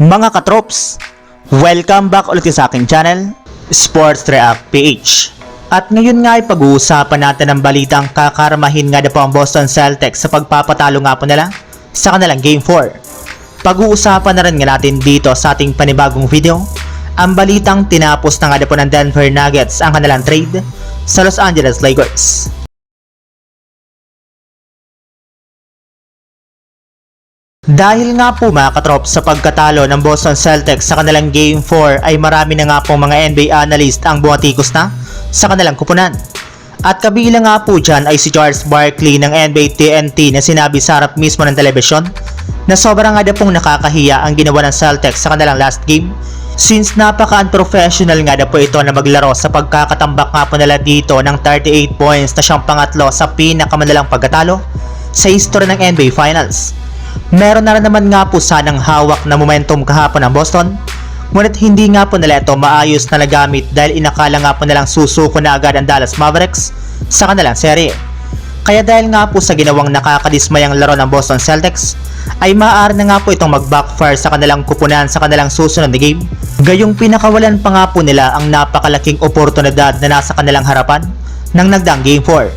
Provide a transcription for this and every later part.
Mga katrops, welcome back ulit sa aking channel, Sports React PH. At ngayon nga ay pag-uusapan natin ang balitang kakarmahin nga na po ang Boston Celtics sa pagpapatalo nga po nila sa kanilang Game 4. Pag-uusapan na rin nga natin dito sa ating panibagong video, ang balitang tinapos na nga po ng Denver Nuggets ang kanilang trade sa Los Angeles Lakers. Dahil nga po mga katrop sa pagkatalo ng Boston Celtics sa kanilang Game 4 ay marami na nga po mga NBA analyst ang bumatikos na sa kanilang kupunan. At kabilang nga po dyan ay si Charles Barkley ng NBA TNT na sinabi sa harap mismo ng telebisyon na sobrang nga pong nakakahiya ang ginawa ng Celtics sa kanilang last game since napaka-unprofessional nga daw po ito na maglaro sa pagkakatambak nga po nila dito ng 38 points na siyang pangatlo sa pinakamadalang pagkatalo sa history ng NBA Finals. Meron na rin naman nga po sanang hawak na momentum kahapon ng Boston. Ngunit hindi nga po nila ito maayos na nagamit dahil inakala nga po nilang susuko na agad ang Dallas Mavericks sa kanilang serye. Kaya dahil nga po sa ginawang nakakadismayang laro ng Boston Celtics, ay maaari na nga po itong mag-backfire sa kanilang kupunan sa kanilang susunod na game. Gayong pinakawalan pa nga po nila ang napakalaking oportunidad na nasa kanilang harapan ng nagdaang Game 4.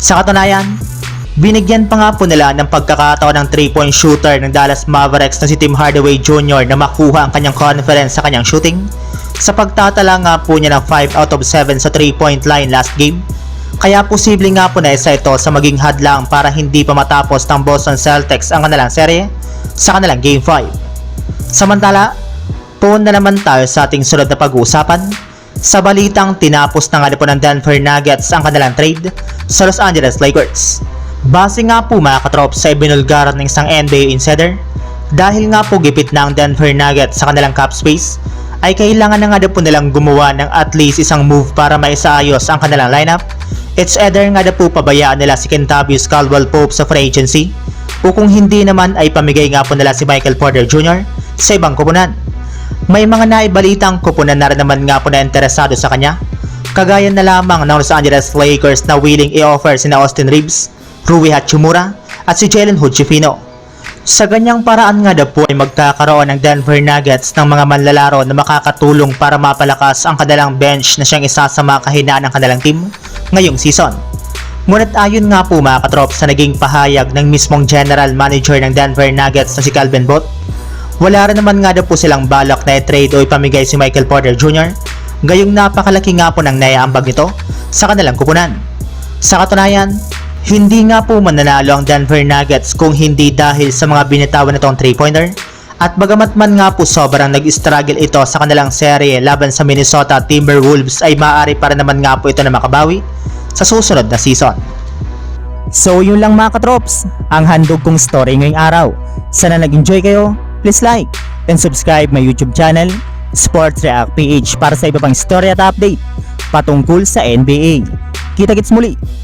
Sa katunayan, Binigyan pa nga po nila ng pagkakataon ng 3-point shooter ng Dallas Mavericks na si Tim Hardaway Jr. na makuha ang kanyang confidence sa kanyang shooting sa pagtatala nga po niya ng 5 out of 7 sa 3-point line last game. Kaya posible nga po na isa ito sa maging hadlang para hindi pa matapos ng Boston Celtics ang kanilang serye sa kanilang Game 5. Samantala, puon na naman tayo sa ating sunod na pag-uusapan sa balitang tinapos na nga po ng Denver Nuggets ang kanilang trade sa Los Angeles Lakers. Base nga po mga katrop sa ibinulgaran ng isang NBA insider, dahil nga po gipit na ang Denver Nuggets sa kanilang cap space, ay kailangan na nga po nilang gumawa ng at least isang move para maisaayos ang kanilang lineup. It's either nga po pabayaan nila si Kentavious Caldwell Pope sa free agency, o kung hindi naman ay pamigay nga po nila si Michael Porter Jr. sa ibang kupunan. May mga naibalitang kupunan na rin naman nga po na interesado sa kanya, kagaya na lamang ng Los Angeles Lakers na willing i-offer sina Austin Reeves, Rui Hachimura at si Jalen Hood-Schifino. Sa ganyang paraan nga daw po ay magkakaroon ng Denver Nuggets ng mga manlalaro na makakatulong para mapalakas ang kanilang bench na siyang isa sa mga kahinaan ng kanilang team ngayong season. Ngunit ayon nga po mga katrop sa naging pahayag ng mismong general manager ng Denver Nuggets na si Calvin Bott, wala rin naman nga daw po silang balak na i-trade o ipamigay si Michael Porter Jr. Gayong napakalaki nga po ng naiaambag nito sa kanilang kupunan. Sa katunayan, hindi nga po mananalo ang Denver Nuggets kung hindi dahil sa mga binitawan nitong 3-pointer at bagamat man nga po sobrang nag-struggle ito sa kanilang serye laban sa Minnesota Timberwolves ay maaari para naman nga po ito na makabawi sa susunod na season. So yun lang mga katrops, ang handog kong story ngayong araw. Sana nag-enjoy kayo, please like and subscribe my YouTube channel, Sports React PH para sa iba pang story at update patungkol sa NBA. Kita-kits muli